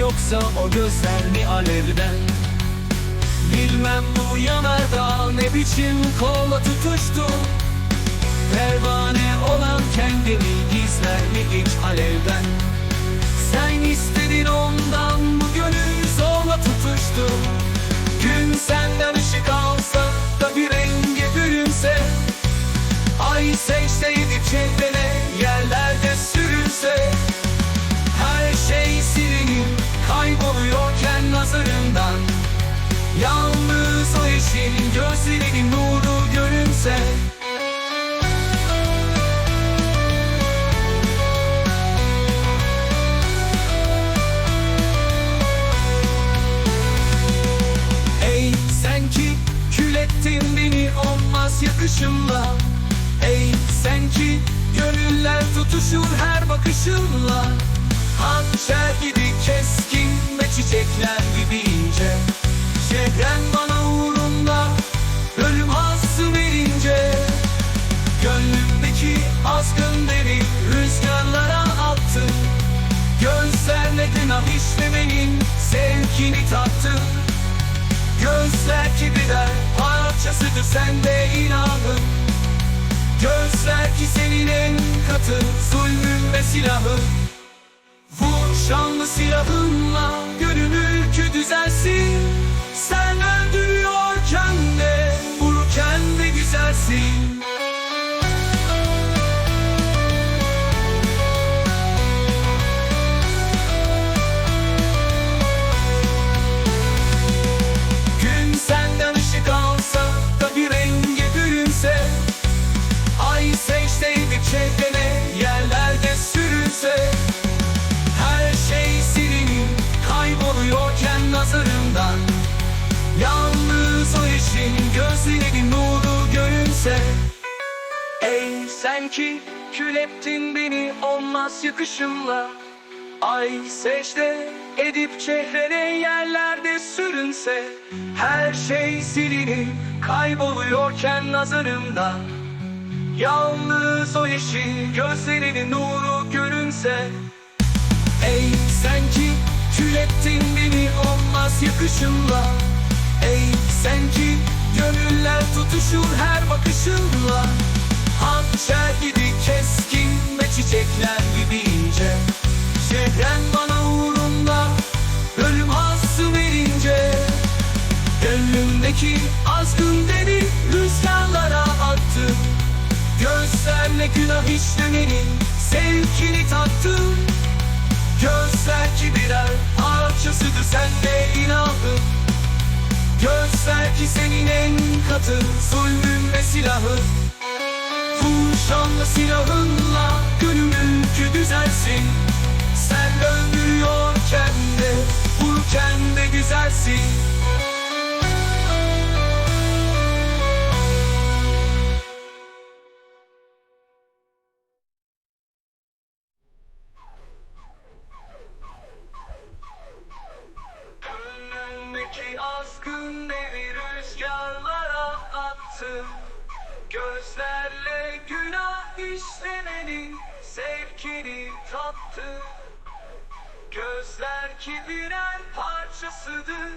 Yoksa o gözler mi alevden? Bilmem bu yanardağ ne biçim kolla tutuştu. Pervane olan kendini yakışımla Ey sen gönüller tutuşur her bakışınla. Hançer gibi keskin ve çiçekler gibi ince. Çehren bana uğrunda ölüm hazzı verince. Gönlümdeki azgın deri rüzgarlara attım Gözlerle günah işlemenin zevkini tattım parçasıdır sende inanın. Gözler ki senin en katı zulmün ve silahın. Vur şanlı silahınla yeşil gözlerinin nuru görünse. Ey sen ki kül beni olmaz yakışımla Ay secde edip çehrene yerlerde sürünse. Her şey silinip kayboluyorken nazarımda. Yalnız o yeşil gözlerinin nuru görünse. Ey sen ki kül ettin beni olmaz yakışımla çiçekler gibi ince Çehren bana uğrunda ölüm hazzı verince Gönlümdeki azgın deri rüzgarlara attım Gözlerle günah işlemenin zevkini tattım Gözler ki birer parçasıdır sende inandım Gözler ki senin en katı zulmün ve silahın. Vur şanlı silahınla gönül güzelsin. Önümdeki azgın evi rüzgarlara attım Gözlerle günah işlemenin zevkini tattım Gözler ki birer parçasıdır